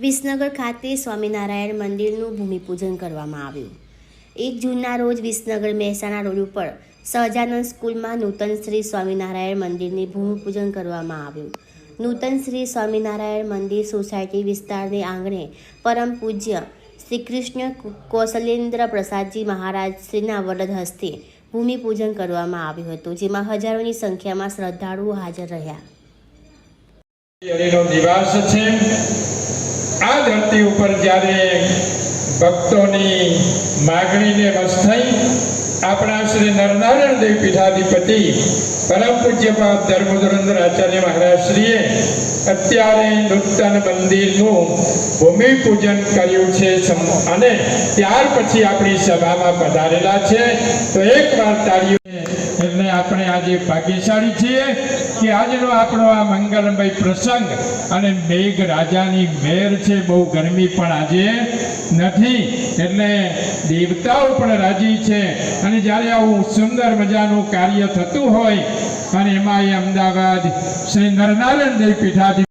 વિસનગર ખાતે સ્વામિનારાયણ મંદિરનું ભૂમિપૂજન કરવામાં આવ્યું. એક જૂનના રોજ વિસનગર મહેસાણા રોડ ઉપર સહજાનંદ સ્કૂલમાં નૂતન શ્રી સ્વામિનારાયણ મંદિરની ભૂમિપૂજન કરવામાં આવ્યું. નૂતન શ્રી સ્વામિનારાયણ મંદિર સોસાયટી વિસ્તારની આંગણે પરમ પૂજ્ય શ્રી કૃષ્ણ કૌશલેન્દ્ર પ્રસાદજી મહારાજ શ્રીના વરદ હસ્તે ભૂમિપૂજન કરવામાં આવ્યું હતું, જેમાં હજારોની સંખ્યામાં શ્રદ્ધાળુઓ હાજર રહ્યા. છે. આ ધરતી ઉપર જ્યારે ભક્તોની માગણીને વશ થઈ, આપણા શ્રી નરનારાયણ દેવ પીઠાધિપતિ પરમ પૂજ્યપાદ ધર્મધુરંદર આચાર્ય મહારાજશ્રીએ અત્યારે નૂતન મંદિરનું ભૂમિપૂજન કર્યું છે અને ત્યાર પછી આપણી સભામાં પધારેલા છે. તો એક વાર તાળીઓ આજે ભાગ્યશાળી છીએ કે આજનો આપણો આ મંગલમય પ્રસંગ અને મેઘ રાજાની મેર છે, બહુ ગરમી પણ આજે નથી. એટલે દેવતાઓ પણ રાજી છે અને જ્યારે આવું સુંદર મજાનું કાર્ય થતું હોય અને એમાં એ અમદાવાદ શ્રી નરનારાયણ દેવ પીઠાધિ